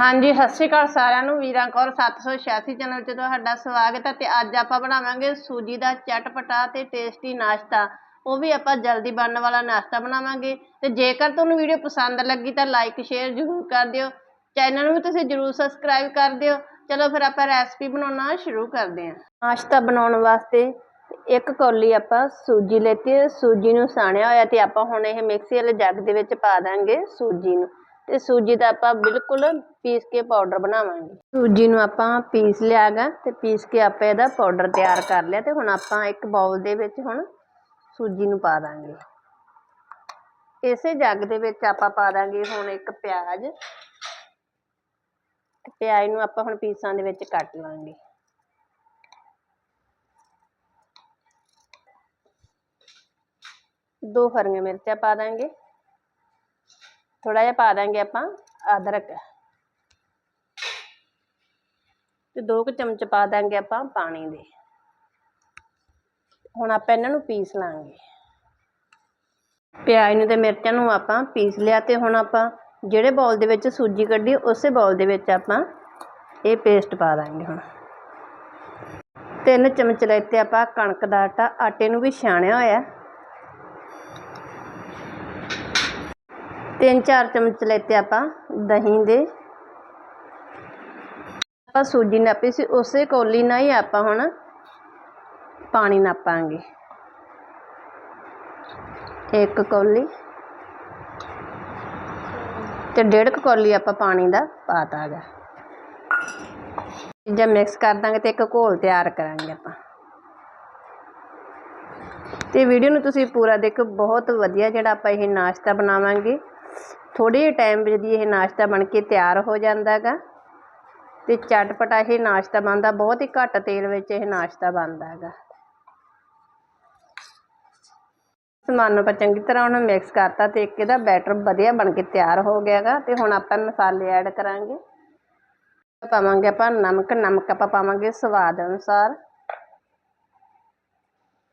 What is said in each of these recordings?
ਹਾਂਜੀ, ਸਤਿ ਸ਼੍ਰੀ ਅਕਾਲ ਸਾਰਿਆਂ ਨੂੰ। ਵੀਰਾਂ ਕੌਰ 786 ਚੈਨਲ 'ਚ ਤੁਹਾਡਾ ਸਵਾਗਤ ਹੈ ਤੇ ਅੱਜ ਆਪਾਂ ਬਣਾਵਾਂਗੇ ਸੂਜੀ ਦਾ ਚਟਪਟਾ ਤੇ ਟੇਸਟੀ ਨਾਸ਼ਤਾ। ਉਹ ਵੀ ਆਪਾਂ ਜਲਦੀ ਬਣਨ ਵਾਲਾ ਨਾਸ਼ਤਾ ਬਣਾਵਾਂਗੇ। ਤੇ ਜੇਕਰ ਤੁਹਾਨੂੰ ਵੀਡੀਓ ਪਸੰਦ ਲੱਗੀ ਤਾਂ ਲਾਈਕ ਸ਼ੇਅਰ ਜ਼ਰੂਰ ਕਰ ਦਿਓ। ਚੈਨਲ ਨੂੰ ਵੀ ਤੁਸੀਂ ਜ਼ਰੂਰ ਸਬਸਕ੍ਰਾਈਬ ਕਰ ਦਿਓ। ਚਲੋ ਫਿਰ ਆਪਾਂ ਰੈਸਪੀ ਬਣਾਉਣਾ ਸ਼ੁਰੂ ਕਰਦੇ ਹਾਂ। ਨਾਸ਼ਤਾ ਬਣਾਉਣ ਵਾਸਤੇ ਇੱਕ ਕੌਲੀ ਆਪਾਂ ਸੂਜੀ ਲੈਤੀ ਹੈ। ਸੂਜੀ ਨੂੰ ਸਾਣਿਆ ਹੋਇਆ ਤੇ ਆਪਾਂ ਹੁਣ ਇਹ ਮਿਕਸੀ ਵਾਲੇ ਜੱਗ ਦੇ ਵਿੱਚ ਪਾ ਦਾਂਗੇ ਸੂਜੀ ਨੂੰ। ਤੇ ਸੂਜੀ ਦਾ ਆਪਾਂ ਬਿਲਕੁਲ ਪੀਸ ਕੇ ਪਾਊਡਰ ਬਣਾਵਾਂਗੇ। ਸੂਜੀ ਨੂੰ ਆਪਾਂ ਪੀਸ ਲਿਆਗਾ ਤੇ ਪੀਸ ਕੇ ਆਪਾਂ ਇਹਦਾ ਪਾਊਡਰ ਤਿਆਰ ਕਰ ਲਿਆ ਤੇ ਹੁਣ ਆਪਾਂ ਇੱਕ ਬਾਉਲ ਦੇ ਵਿੱਚ ਹੁਣ ਸੂਜੀ ਨੂੰ ਪਾ ਦਾਂਗੇ। ਇਸੇ ਜੱਗ ਦੇ ਵਿੱਚ ਆਪਾਂ ਪਾ ਦਾਂਗੇ ਹੁਣ ਇੱਕ ਪਿਆਜ਼। ਪਿਆਜ਼ ਨੂੰ ਆਪਾਂ ਹੁਣ ਪੀਸਾਂ ਦੇ ਵਿੱਚ ਕੱਟ ਲਾਂਗੇ। ਦੋ ਹਰੀਆਂ ਮਿਰਚਾਂ ਪਾ ਦਾਂਗੇ। ਥੋੜਾ ਜਿਹਾ ਪਾ ਦਾਂਗੇ ਆਪਾਂ ਅਦਰਕ। ਤੇ ਦੋ ਕੁ ਚਮਚ ਪਾ ਦਾਂਗੇ ਆਪਾਂ ਪਾਣੀ ਦੇ। ਹੁਣ ਆਪਾਂ ਇਹਨਾਂ ਨੂੰ ਪੀਸ ਲਾਂਗੇ। ਪਿਆਜ਼ ਨੂੰ ਤੇ ਮਿਰਚਾਂ ਨੂੰ ਆਪਾਂ ਪੀਸ ਲਿਆ ਤੇ ਹੁਣ ਆਪਾਂ ਜਿਹੜੇ ਬਾਉਲ ਦੇ ਵਿੱਚ ਸੂਜੀ ਕੱਢੀ, ਉਸੇ ਬਾਉਲ ਦੇ ਵਿੱਚ ਆਪਾਂ ਇਹ ਪੇਸਟ ਪਾ ਦਾਂਗੇ ਹੁਣ। ਤਿੰਨ ਚਮਚ ਲੈਤੇ ਆਪਾਂ ਕਣਕ ਦਾ ਆਟਾ, ਆਟੇ ਨੂੰ ਵੀ ਛਾਣਿਆ ਹੋਇਆ। ਤਿੰਨ ਚਾਰ ਚਮਚ ਲੈਤੇ ਆਪਾਂ ਦਹੀਂ ਦੇ। ਆਪਾਂ ਸੂਜੀ ਨਾਪੀ ਸੀ, ਉਸੇ ਕੋਲੀ ਨਾਲ ਹੀ ਆਪਾਂ ਹੁਣ ਪਾਣੀ ਨਾਪਾਂਗੇ। ਇੱਕ ਕੌਲੀ ਤੇ ਡੇਢ ਕੁ ਕੌਲੀ ਆਪਾਂ ਪਾਣੀ ਦਾ ਪਾਤਾ ਹੈਗਾ। ਜੇ ਮਿਕਸ ਕਰ ਦਾਂਗੇ ਤੇ ਇੱਕ ਘੋਲ ਤਿਆਰ ਕਰਾਂਗੇ ਆਪਾਂ। ਤੇ ਵੀਡੀਓ ਨੂੰ ਤੁਸੀਂ ਪੂਰਾ ਦੇਖੋ, ਬਹੁਤ ਵਧੀਆ ਜਿਹੜਾ ਆਪਾਂ ਇਹ ਨਾਸ਼ਤਾ ਬਣਾਵਾਂਗੇ। ਥੋੜੇ ਟਾਈਮ ਵਿੱਚ ਦੀ ਇਹ ਨਾਸ਼ਤਾ ਬਣ ਕੇ ਤਿਆਰ ਹੋ ਜਾਂਦਾ ਹੈਗਾ ਤੇ ਚਟਪਟਾ ਇਹ ਨਾਸ਼ਤਾ ਬਣਦਾ, ਬਹੁਤ ਹੀ ਘੱਟ ਤੇਲ ਵਿੱਚ ਇਹ ਨਾਸ਼ਤਾ ਬਣਦਾ ਸਮਾਨ ਨੂੰ ਆਪਾਂ ਚੰਗੀ ਤਰ੍ਹਾਂ ਉਹਨੂੰ ਮਿਕਸ ਕਰਤਾ ਤੇ ਇੱਕ ਇਹਦਾ ਬੈਟਰ ਵਧੀਆ ਬਣ ਕੇ ਤਿਆਰ ਹੋ ਗਿਆ ਹੈਗਾ ਤੇ ਹੁਣ ਆਪਾਂ ਮਸਾਲੇ ਐਡ ਕਰਾਂਗੇ। ਪਾਵਾਂਗੇ ਆਪਾਂ ਨਮਕ ਨਮਕ ਆਪਾਂ ਪਾਵਾਂਗੇ ਸਵਾਦ ਅਨੁਸਾਰ।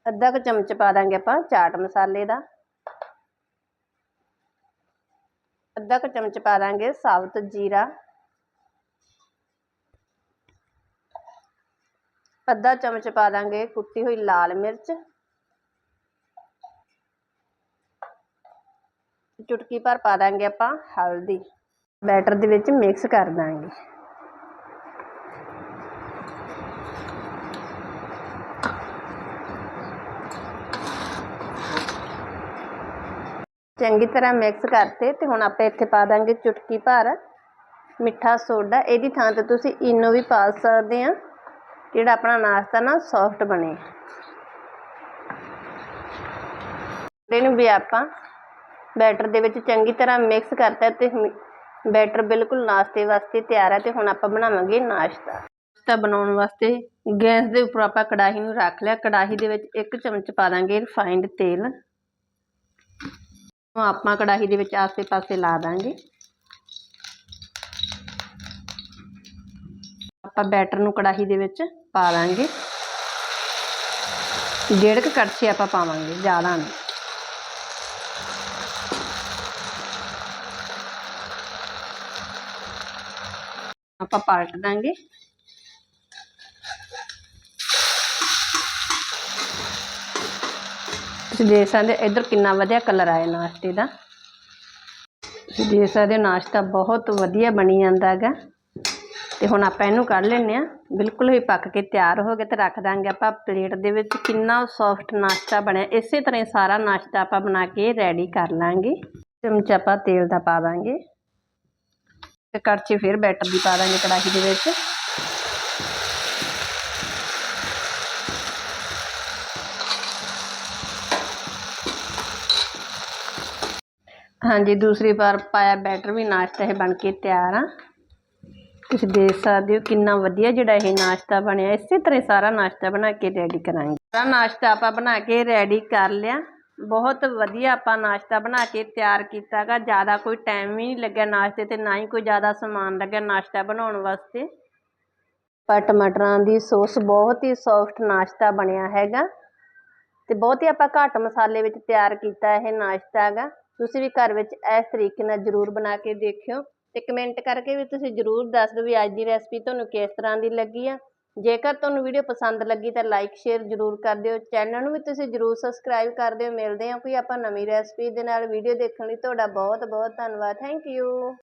ਅੱਧਾ ਕੁ ਚਮਚ ਪਾ ਦਾਂਗੇ ਆਪਾਂ ਚਾਟ ਮਸਾਲੇ ਦਾ। ਅੱਧਾ ਕੁ ਚਮਚ ਪਾ ਦਾਂਗੇ ਸਾਬਤ ਜੀਰਾ। ਅੱਧਾ ਚਮਚ ਪਾ ਦਾਂਗੇ ਕੁੱਟੀ ਹੋਈ ਲਾਲ ਮਿਰਚ। ਚੁਟਕੀ ਭਰ ਪਾ ਦਾਂਗੇ ਆਪਾਂ ਹਲਦੀ। ਬੈਟਰ ਦੇ ਵਿੱਚ ਮਿਕਸ ਕਰ ਦਾਂਗੇ। ਚੰਗੀ ਤਰ੍ਹਾਂ ਮਿਕਸ ਕਰਤੇ ਤੇ ਹੁਣ ਆਪਾਂ ਇੱਥੇ ਪਾ ਦਾਂਗੇ ਚੁਟਕੀ ਭਰ, ਮਿੱਠਾ ਸੋਡਾ। ਇਹਦੀ ਥਾਂ ਤੇ ਤੁਸੀਂ ਇਨੋ ਵੀ ਪਾ ਸਕਦੇ ਆ, ਜਿਹੜਾ ਆਪਣਾ ਨਾਸ਼ਤਾ ਨਾ ਸੌਫਟ ਬਣੇ। ਇਹਨੂੰ ਵੀ ਆਪਾਂ ਬੈਟਰ ਦੇ ਵਿੱਚ ਚੰਗੀ ਤਰ੍ਹਾਂ ਮਿਕਸ ਕਰਤਾ ਤੇ ਬੈਟਰ ਬਿਲਕੁਲ ਨਾਸ਼ਤੇ ਵਾਸਤੇ ਤਿਆਰ ਹੈ ਤੇ ਹੁਣ ਆਪਾਂ ਬਣਾਵਾਂਗੇ ਨਾਸ਼ਤਾ। ਨਾਸ਼ਤਾ ਬਣਾਉਣ ਵਾਸਤੇ ਗੈਸ ਦੇ ਉੱਪਰ ਆਪਾਂ ਕੜਾਹੀ ਨੂੰ ਰੱਖ ਲਿਆ। ਕੜਾਹੀ ਦੇ ਵਿੱਚ ਇੱਕ ਚਮਚ ਪਾ ਦਾਂਗੇ ਰਿਫਾਈਨਡ ਤੇਲ। ਉਹ ਆਪਾਂ ਕੜਾਹੀ ਦੇ ਵਿੱਚ ਆਸੇ-ਪਾਸੇ ਲਾ ਦਾਂਗੇ। ਆਪਾਂ ਬੈਟਰ ਨੂੰ ਕੜਾਹੀ ਦੇ ਵਿੱਚ ਪਾ ਦਾਂਗੇ। ਡੇਢ ਕੁ ਕੜਛੀ ਆਪਾਂ ਪਾਵਾਂਗੇ ਜ਼ਿਆਦਾ ਨਹੀਂ। ਆਪਾਂ ਪਲਟ ਦਾਂਗੇ। ਤੁਸੀਂ ਦੇਖ ਸਕਦੇ ਇੱਧਰ ਕਿੰਨਾ ਵਧੀਆ ਕਲਰ ਆਇਆ ਨਾਸ਼ਤੇ ਦਾ। ਤੁਸੀਂ ਦੇਖ ਸਕਦੇ ਹੋ ਨਾਸ਼ਤਾ ਬਹੁਤ ਵਧੀਆ ਬਣੀ ਜਾਂਦਾ ਹੈਗਾ। ਤੇ ਹੁਣ ਆਪਾਂ ਇਹਨੂੰ ਕੱਢ ਲੈਂਦੇ ਆ ਬਿਲਕੁਲ ਹੀ ਪੱਕ ਕੇ ਤਿਆਰ ਹੋ ਗਿਆ ਤੇ ਰੱਖ ਦਾਂਗੇ ਆਪਾਂ। ਪਲੇਟ ਦੇ ਵਿੱਚ ਕਿੰਨਾ ਸੌਫਟ ਨਾਸ਼ਤਾ ਬਣਿਆ। ਇਸੇ ਤਰ੍ਹਾਂ ਹੀ ਸਾਰਾ ਨਾਸ਼ਤਾ ਆਪਾਂ ਬਣਾ ਕੇ ਰੈਡੀ ਕਰ ਲਾਂਗੇ। ਚਮਚ ਆਪਾਂ ਤੇਲ ਦਾ ਪਾ ਦਾਂਗੇ। ਤੇ ਕੜਛੀ ਫਿਰ ਬੈਟਰ ਦੀ ਪਾ ਦਾਂਗੇ ਕੜਾਹੀ ਦੇ ਵਿੱਚ। ਹਾਂਜੀ, ਦੂਸਰੀ ਵਾਰ ਪਾਇਆ ਬੈਟਰ ਵੀ ਨਾਸ਼ਤਾ ਇਹ ਬਣ ਕੇ ਤਿਆਰ ਆ। ਤੁਸੀਂ ਦੇਖ ਸਕਦੇ ਹੋ ਕਿੰਨਾ ਵਧੀਆ ਜਿਹੜਾ ਇਹ ਨਾਸ਼ਤਾ ਬਣਿਆ। ਇਸੇ ਤਰ੍ਹਾਂ ਸਾਰਾ ਨਾਸ਼ਤਾ ਬਣਾ ਕੇ ਰੈਡੀ ਕਰਾਂਗੇ। ਸਾਰਾ ਨਾਸ਼ਤਾ ਆਪਾਂ ਬਣਾ ਕੇ ਰੈਡੀ ਕਰ ਲਿਆ। ਬਹੁਤ ਵਧੀਆ ਆਪਾਂ ਨਾਸ਼ਤਾ ਬਣਾ ਕੇ ਤਿਆਰ ਕੀਤਾਗਾ ਜ਼ਿਆਦਾ ਕੋਈ ਟਾਈਮ ਵੀ ਨਹੀਂ ਲੱਗਿਆ ਨਾਸ਼ਤੇ ਤੇ, ਨਾ ਹੀ ਕੋਈ ਜ਼ਿਆਦਾ ਸਮਾਨ ਲੱਗਿਆ ਨਾਸ਼ਤਾ ਬਣਾਉਣ ਵਾਸਤੇ। ਪਰ ਟਮਾਟਰਾਂ ਦੀ ਸੌਸ ਬਹੁਤ ਹੀ ਸੌਫਟ ਨਾਸ਼ਤਾ ਬਣਿਆ ਹੈਗਾ। ਤੇ ਬਹੁਤ ਹੀ ਆਪਾਂ ਘੱਟ ਮਸਾਲੇ ਵਿੱਚ ਤਿਆਰ ਕੀਤਾ ਇਹ ਨਾਸ਼ਤਾ ਹੈਗਾ ਤੁਸੀਂ ਵੀ ਘਰ ਵਿੱਚ ਇਸ ਤਰੀਕੇ ਨਾਲ ਜ਼ਰੂਰ ਬਣਾ ਕੇ ਦੇਖਿਓ ਤੇ ਕਮੈਂਟ ਕਰਕੇ ਵੀ ਤੁਸੀਂ ਜਰੂਰ ਦੱਸ ਦਿਓ ਵੀ ਅੱਜ ਦੀ ਰੈਸਪੀ ਤੁਹਾਨੂੰ ਕਿਸ ਤਰ੍ਹਾਂ ਦੀ ਲੱਗੀ ਆ। ਜੇਕਰ ਤੁਹਾਨੂੰ ਵੀਡੀਓ ਪਸੰਦ ਲੱਗੀ ਤਾਂ ਲਾਈਕ ਸ਼ੇਅਰ ਜਰੂਰ ਕਰ ਦਿਓ। ਚੈਨਲ ਨੂੰ ਵੀ ਤੁਸੀਂ ਜਰੂਰ ਸਬਸਕ੍ਰਾਈਬ ਕਰ ਦਿਓ। ਮਿਲਦੇ ਹਾਂ ਕੋਈ ਆਪਾਂ ਨਵੀਂ ਰੈਸਪੀ ਦੇ ਨਾਲ। ਵੀਡੀਓ ਦੇਖਣ ਲਈ ਤੁਹਾਡਾ ਬਹੁਤ ਬਹੁਤ ਧੰਨਵਾਦ। Thank you